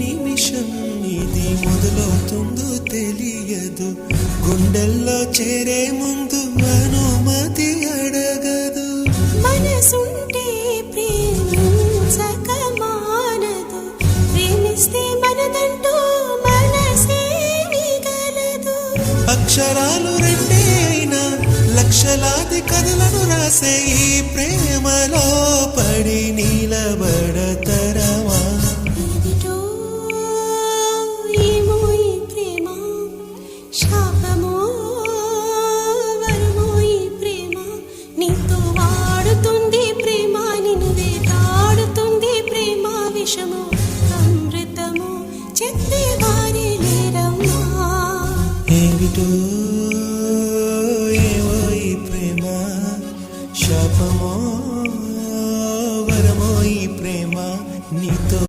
నిమిషం ఇది మొదలవుతుందో తెలియదు. గుండెల్లో చేరే ముందు అనుమతి అడగదు. మనసుంటే ప్రేమించక మానదు ప్రేమిస్తే మనదంటూ మనసే మిగలదు అక్షరాలు రెండే అయినా లక్షలాది కథలను రాసే ఈ ప్రేమలో శాపమో?